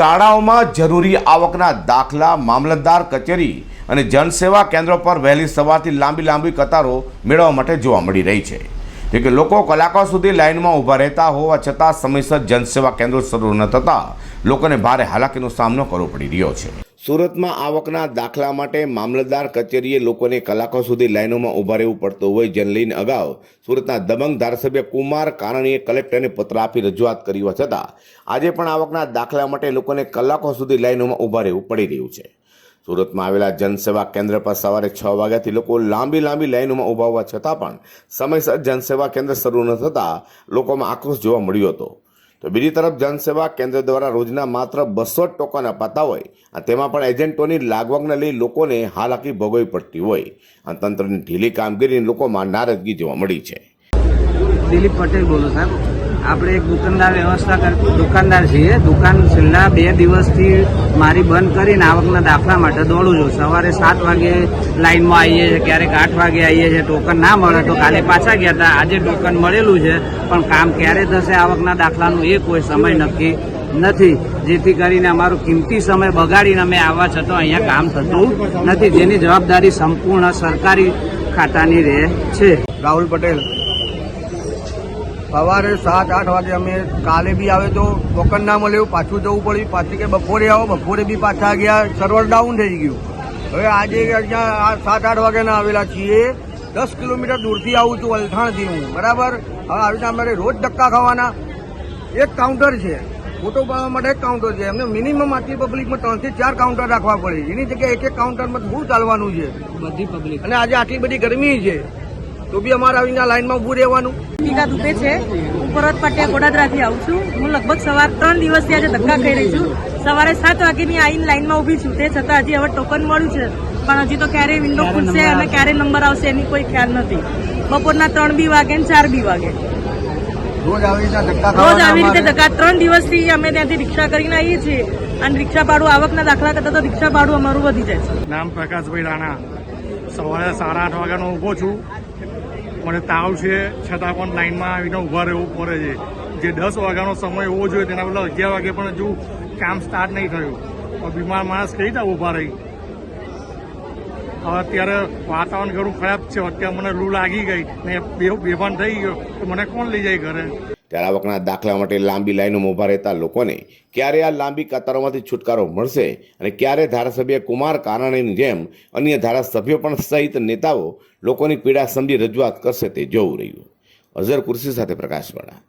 શાળાઓમાં જરૂરી આવકના દાખલા મામલતદાર કચેરી અને જનસેવા કેન્દ્રો પર વહેલી સવારથી લાંબી લાંબી કતારો મેળવવા માટે જોવા મળી રહી છે. જો કે લોકો કલાકો સુધી લાઇનમાં ઊભા રહેતા હોવા છતાં સમયસર જનસેવા કેન્દ્રો શરૂ ન થતાં લોકોને ભારે હાલાકીનો સામનો કરવો પડી રહ્યો છે. સુરતમાં આવકના દાખલા માટે મામલતદાર કચેરીએ લોકોને કલાકો સુધી લાઇનોમાં ઊભા રહેવું પડતું હોય જેને લઈને અગાઉ સુરતના દબંગ ધારાસભ્ય કુમાર કાનાણીએ કલેક્ટરને પત્ર આપી રજૂઆત કરી હોવા છતાં આજે પણ આવકના દાખલા માટે લોકોને કલાકો સુધી લાઇનોમાં ઊભા રહેવું પડી રહ્યું છે. સુરતમાં આવેલા જનસેવા કેન્દ્ર પર સવારે છ વાગ્યાથી લોકો લાંબી લાંબી લાઇનોમાં ઊભા હોવા છતાં પણ સમયસર જનસેવા કેન્દ્ર શરૂ ન થતાં લોકોમાં આક્રોશ જોવા મળ્યો હતો. તો બીજી તરફ જનસેવા કેન્દ્ર દ્વારા રોજના માત્ર બસો જ ટોકન અપાતા હોય, અને તેમાં પણ એજન્ટોની લાગવગને લઈ લોકોને હાલાકી ભોગવવી પડતી હોય. અને તંત્રની ઢીલી કામગીરીની લોકોમાં નારાજગી જોવા મળી છે. દિલીપ પટેલ બોલું સાહેબ. આપણે એક દુકાનદાર વ્યવસ્થા દુકાનદાર છીએ. દુકાન છેલ્લા બે દિવસથી મારી બંધ કરીને આવકના દાખલા માટે દોડું છું. સવારે સાત વાગે લાઇનમાં આવીએ છીએ, ક્યારેક આઠ વાગે આવીએ છીએ. ટોકન ના મળે તો કાલે પાછા ગયા હતા. આજે ટોકન મળેલું છે, પણ કામ ક્યારે થશે આવકના દાખલાનું એ કોઈ સમય નક્કી નથી. જેથી કરીને અમારો કિંમતી સમય બગાડીને અમે આવવા છતાં અહીંયા કામ થતું નથી. જેની જવાબદારી સંપૂર્ણ સરકારી ખાતાની રહે છે. રાહુલ પટેલ સવારે સાત આઠ વાગે અમે કાલે બી આવે તો ટોકન ના મળ્યું પાછું જવું પડ્યું. પાછી કે બપોરે આવો બપોરે બી પાછા ગયા સર્વર ડાઉન થઈ ગયું. હવે આજે અહીંયા આ સાત આઠ વાગ્યાના આવેલા છીએ. દસ કિલોમીટર દૂરથી આવું છું અલથાણથી હું. બરાબર? હવે આવી રીતે અમારે રોજ ધક્કા ખાવાના. એક કાઉન્ટર છે. ફોટો પાડવા માટે એક કાઉન્ટર છે. એમને મિનિમમ આટલી પબ્લિકમાં ત્રણથી ચાર કાઉન્ટર રાખવા પડે. એની જગ્યાએ એક એક કાઉન્ટરમાં શું ચાલવાનું છે. બધી પબ્લિક અને આજે આટલી બધી ગરમી છે. તો બી અમારે આવીને લાઈનમાં ઊભું રહેવાનું. દીપિકા દુબે છે. હું પરત પટે ગોડાદરાથી આવું છું. હું લગભગ સવાર ત્રણ દિવસથી આજે ધક્કા ખાઈ રહી છું. સવારે સાત વાગ્યાની આવીને લાઈનમાં ઊભી છું. તે છતાં હજી હવે ટોકન મળ્યું છે. પણ હજી તો ક્યારે વિન્ડો ખુલશે અને ક્યારે નંબર આવશે એની કોઈ ખ્યાલ નથી. બપોરના ત્રણ બી વાગે ને ચાર બી વાગે. રોજ આવી રીતે ધક્કા આવી ત્રણ દિવસથી અમે ત્યાંથી રિક્ષા કરીને આવીએ છીએ. અને રિક્ષા ભાડું આવકના દાખલા કરતાં તો રિક્ષા ભાડું અમારું વધી જાય છે. નામ પ્રકાશભાઈ રાણા. સવારે સાડા આઠ વાગ્યાનો ઊભો છું. મને તાવ છે, છતાં પણ લાઈનમાં આવીને ઊભા રહેવું પડે છે. જે દસ વાગ્યાનો સમય હોવો જોઈએ, તેના બદલે અગિયાર વાગે પણ હજુ કામ સ્ટાર્ટ નહીં થયું. પણ બીમાર માણસ કઈ રીતે ઊભા રહી? હવે અત્યારે વાતાવરણ ઘણું ખરાબ છે. અત્યારે મને લૂ લાગી ગઈ. ને બેભાન થઈ ગયો. તો મને કોણ લઈ જાય ઘરે? ત્યારે આવકના દાખલા માટે લાંબી લાઈનોમાં ઊભા રહેતા લોકોને ક્યારે આ લાંબી કતારોમાંથી છુટકારો મળશે અને ક્યારે ધારાસભ્ય કુમાર કાનાણીની જેમ અન્ય ધારાસભ્યો પણ સહિત નેતાઓ લોકોની પીડા સમજી રજૂઆત કરશે તે જોવું રહ્યું. અઝર કુર્સી સાથે પ્રકાશવાળા